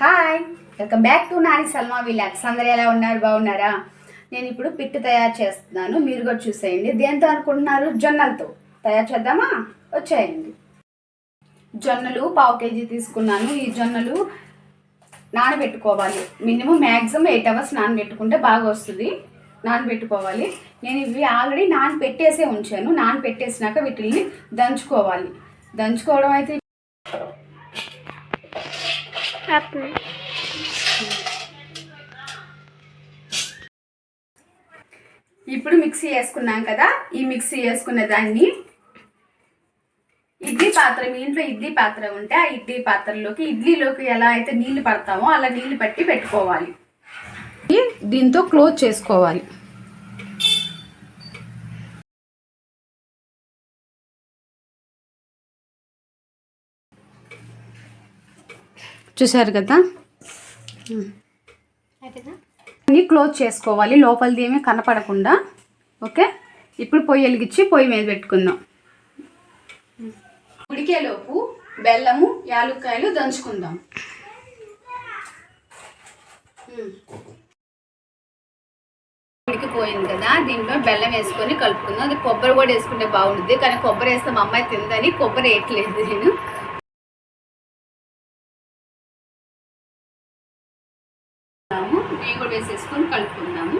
Hi welcome back to Nani Salma vlogs అందరు ఎలా ఉన్నారు? బాగున్నారా? నేను ఇప్పుడు పిట్టు తయారు చేస్తున్నాను. మీరు కూడా చూసేయండి. దేంతో అనుకుంటున్నారు? జొన్నలతో. తయారు చేద్దామా? వచ్చేయండి. జొన్నలు పావు కేజీ తీసుకున్నాను. ఈ జొన్నలు నానబెట్టుకోవాలి. మినిమం మ్యాక్సిమం ఎయిట్ అవర్స్ నానబెట్టుకుంటే బాగా వస్తుంది. నానబెట్టుకోవాలి. నేను ఇవి ఆల్రెడీ నానబెట్టేసే ఉంచాను. నానబెట్టేసినాక వీటిని దంచుకోవాలి. దంచుకోవడం అయితే ఇప్పుడు మిక్సీ వేసుకున్నాం కదా ఈ మిక్సీ వేసుకున్న దాన్ని ఇడ్లీ పాత్ర మీ ఇంట్లో ఇడ్లీ పాత్ర ఉంటే ఆ ఇడ్లీ పాత్రలోకి ఇడ్లీలోకి ఎలా అయితే నీళ్ళు పడతామో అలా నీళ్ళు పట్టి పెట్టుకోవాలి. దీంతో క్లోజ్ చేసుకోవాలి. చూసారు కదా? అన్నీ క్లోజ్ చేసుకోవాలి. లోపలిది ఏమీ కనపడకుండా. ఓకే? ఇప్పుడు పొయ్యి వెలిగించి పొయ్యి మీద పెట్టుకుందాం. ఉడికేలోపు బెల్లము యాలుక్కాయలు దంచుకుందాం. ఉడికిపోయింది కదా? దీంట్లో బెల్లం వేసుకొని కలుపుకుందాం. అది కొబ్బరి కూడా వేసుకుంటే బాగుంటుంది కానీ కొబ్బరి వేస్తే మా అమ్మాయి తిందని కొబ్బరి వేయట్లేదు నేను. ఇవి కూడా వేసేసుకొని కలుపుకుందాము.